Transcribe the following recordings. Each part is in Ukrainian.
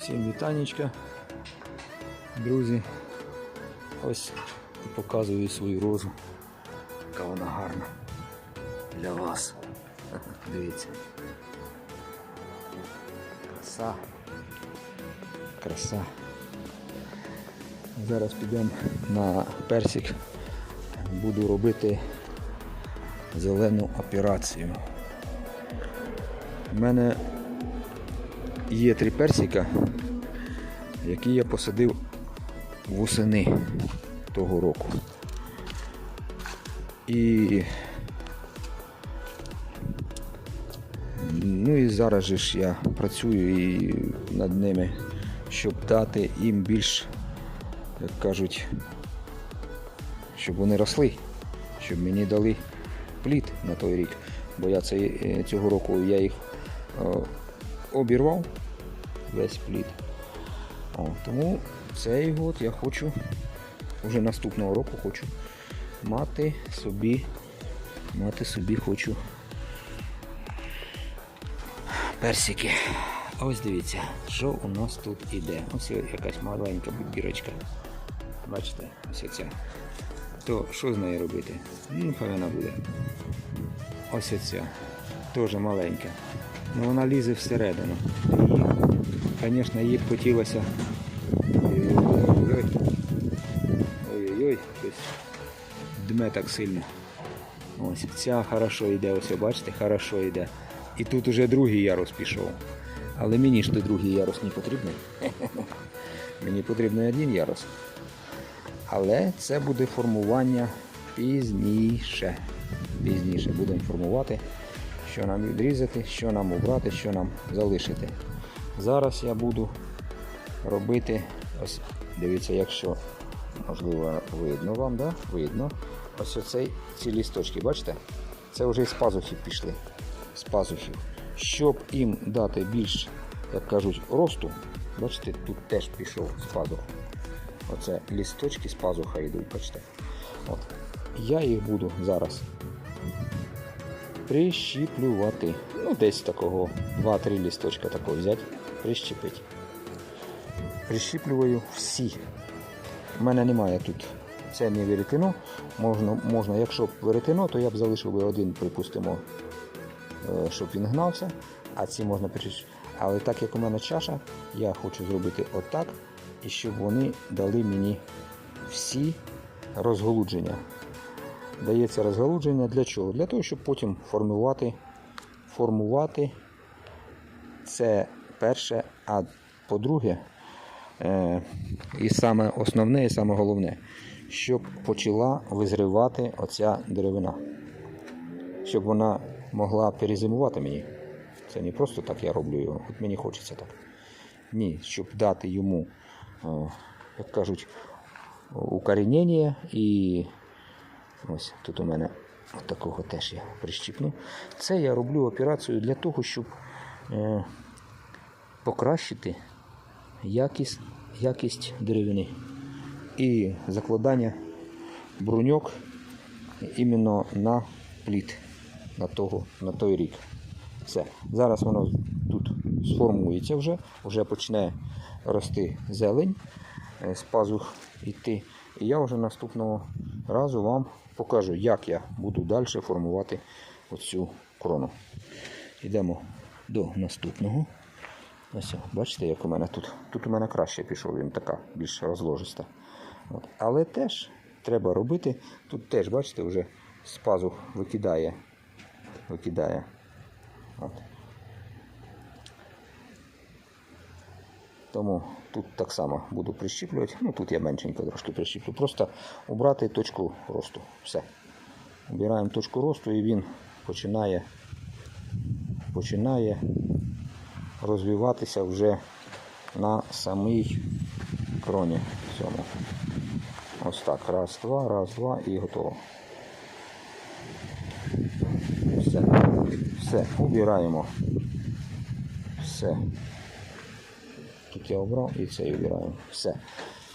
Всім вітанечка, друзі. Ось показую свою розу. Яка вона гарна для вас. Дивіться. Краса. Краса. Зараз підемо на персик. Буду робити зелену операцію. У мене є три персика, які я посадив восени того року. І ну і зараз же ж я працюю і над ними, щоб дати їм більш, як кажуть, щоб вони росли, щоб мені дали плід на той рік. Бо я цей, е, цього року я їх е, обірвав весь плід. О, тому цей год я хочу, вже наступного року хочу мати собі, мати собі хочу персики. Ось дивіться, що у нас тут іде. Ось якась маленька бірочка. Бачите, ось ця. То що з нею робити? Ну, хай вона буде. Ось ця. Теж маленька. Ну вона лізе всередину. Її, звісно, їй хотілося. Ой-ой-ой, дме так сильно. Ось ця хорошо йде, ось бачите, хорошо йде. І тут уже другий ярус пішов. Але мені ж той другий ярус не потрібний. Мені потрібен один ярус. Але це буде формування пізніше. Пізніше будемо формувати, що нам відрізати, що нам обрати, що нам залишити. Зараз я буду робити, ось дивіться, якщо можливо видно вам, да? видно. Ось оцей ці лісточки, бачите? Це вже з пазухів пішли. З пазухів. Щоб їм дати більш, як кажуть, росту, бачите, тут теж пішов з пазух. Оце лісточки з пазуха йдуть, бачите. От. Я їх буду зараз прищіплювати. Ну, десь такого 2-3 лісточка такого взяти, прищепити. Прищіплюю всі. У мене немає тут. Це не веретено. Можна, можна, якщо б веретено, то я б залишив би один, припустимо, е, щоб він гнався, а ці можна прищіпити. Але так як у мене чаша, я хочу зробити отак, і щоб вони дали мені всі розголудження. Дається розгалудження для чого? Для того, щоб потім формувати, формувати це перше, а по-друге, е, і саме основне, і саме головне, щоб почала визривати оця деревина. Щоб вона могла перезимувати мені. Це не просто так я роблю його, от мені хочеться так. Ні, щоб дати йому, е, як кажуть, укорінення і ось тут у мене от такого теж я прищіпну. Це я роблю операцію для того, щоб е, покращити якість, якість деревини і закладання бруньок іменно на плід на, того, на той рік. Все. Зараз воно тут сформується вже, вже почне рости зелень, е, з пазух йти. І я вже наступного разу вам покажу, як я буду далі формувати оцю крону. Йдемо до наступного. Ось, бачите, як у мене тут. Тут у мене краще пішов, він така більш розложиста. От. Але теж треба робити. Тут теж, бачите, вже з пазух викидає. викидає. От. Тому тут так само буду прищіплювати. Ну тут я меншенько трошки прищіплю. Просто обрати точку росту. Все. Обираємо точку росту і він починає, починає розвиватися вже на самій кроні цьому. Ось так. Раз, два, раз, два і готово. Все. Все, убираємо. Все. Тут я обрав і це обираю. Все.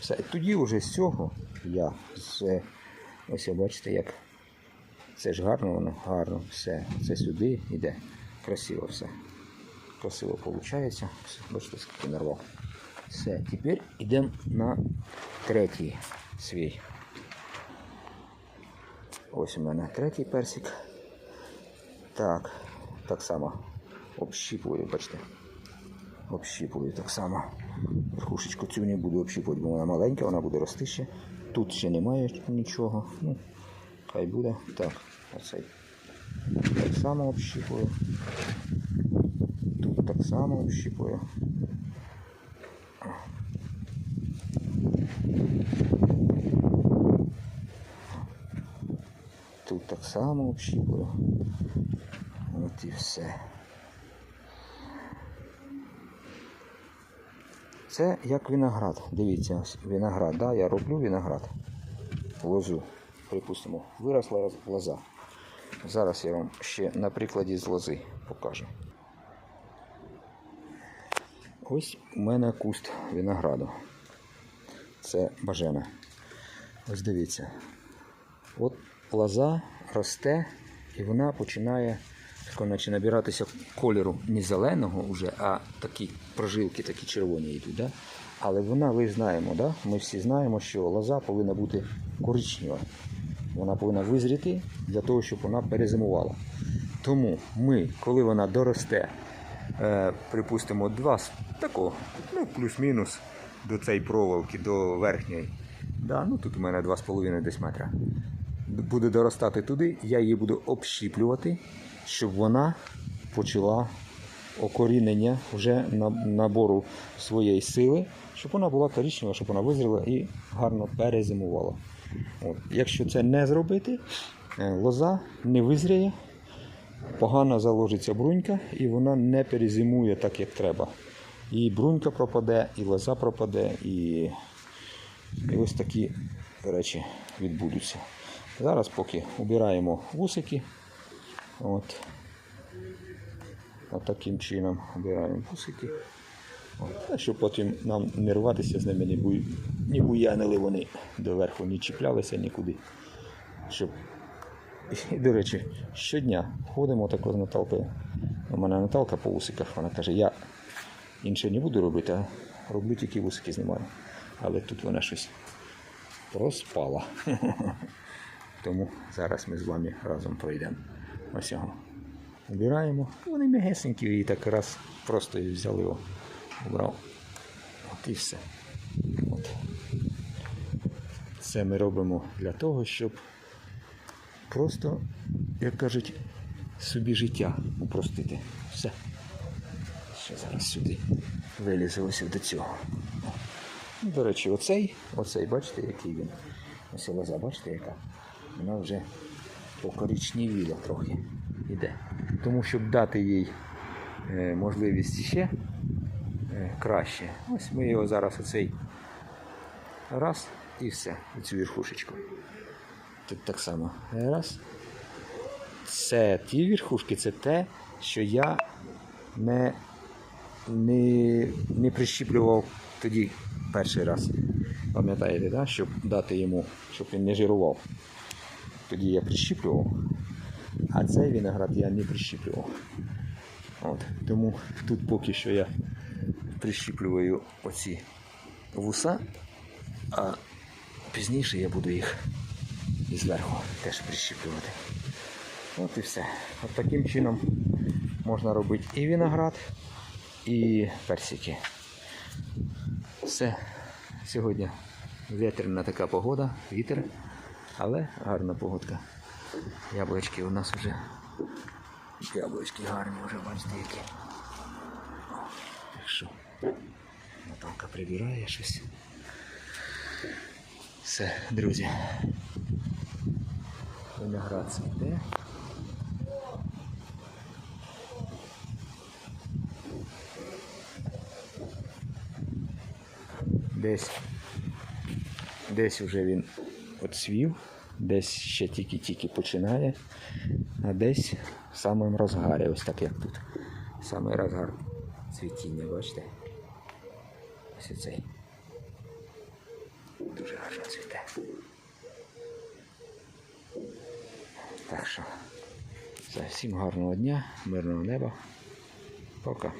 Все. Тоді вже з цього я з, ось бачите, як це ж гарно воно, гарно, все. Це сюди йде. Красиво все. Красиво виходить. Бачите, скільки нарвав. Все, тепер йдемо на третій свій. Ось у мене третій персик. Так, так само общіпую, бачите. Общіпую так само. Верхушечку цю не буду общіпувати, бо вона маленька, вона буде рости ще. Тут ще немає нічого. Ну, хай буде. Так, оцей. Так само общіпую. Тут так само общіпую. Тут так само общіпую. От і все. Це як виноград. Дивіться, виноград. Да? Я роблю виноград. Лозу. Припустимо, виросла лоза. Зараз я вам ще на прикладі з лози покажу. Ось у мене куст винограду. Це бажена. Ось дивіться. От лоза росте і вона починає тако, наче набиратися кольору не зеленого вже, а такі прожилки такі червоні йдуть. Да? Але вона, ви знаємо, да? ми всі знаємо, що лоза повинна бути коричнева. Вона повинна визріти для того, щоб вона перезимувала. Тому ми, коли вона доросте, е, припустимо, два такого, ну, плюс-мінус до цієї проволоки, до верхньої. Да, ну тут у мене 2,5 десь метра. Буде доростати туди, я її буду общіплювати, щоб вона почала окорінення вже набору своєї сили, щоб вона була коричнева, щоб вона визріла і гарно перезимувала. От. Якщо це не зробити, е, лоза не визріє, погано заложиться брунька і вона не перезимує так, як треба. І брунька пропаде, і лоза пропаде, і, і ось такі речі відбудуться. Зараз поки убираємо вусики. От. От таким чином обираємо вусики. От. Щоб потім нам не рватися з ними, не, буянили вони доверху, не чіплялися нікуди. Щоб і, до речі, щодня ходимо тако з Наталкою. У мене Наталка по вусиках, вона каже, я інше не буду робити, а роблю тільки вусики знімаю. Але тут вона щось проспала. Тому зараз ми з вами разом пройдемо. Ось його. Вбираємо. Вони м'ягесенькі і так раз просто і взяли його, обрав. От і все. От. Це ми робимо для того, щоб просто, як кажуть, собі життя упростити. Все. Ще зараз сюди вилізе ось до цього. Ну, До речі, оцей, оцей, бачите, який він. Ось лоза, бачите, яка? Вона вже покоричневіла трохи. Іде. Тому щоб дати їй е, можливість ще е, краще. Ось ми його зараз оцей раз і все, оцю верхушечку. Тут так само. Раз. Це ті верхушки, це те, що я не, не, не прищіплював тоді перший раз. Пам'ятаєте, да? щоб дати йому, щоб він не жирував. Тоді я прищіплював, а цей виноград я не прищіплював. От. Тому тут поки що я прищіплюю оці вуса, а пізніше я буду їх і зверху теж прищіплювати. От і все. От таким чином можна робити і виноград, і персики. Все. Сьогодні вітряна така погода, вітер, але гарна погодка. Яблучки у нас вже. Яблучки гарні вже, бачите, які. Так що Наталка прибирає щось. Все, друзі. Виноград цвіте. Десь, десь вже він оцвів, десь ще тільки-тільки починає, а десь в самому розгарі, ось так як тут. Самий розгар цвітіння, бачите? Ось цей. Дуже гарно цвіте. Так що, все, всім гарного дня, мирного неба. Пока.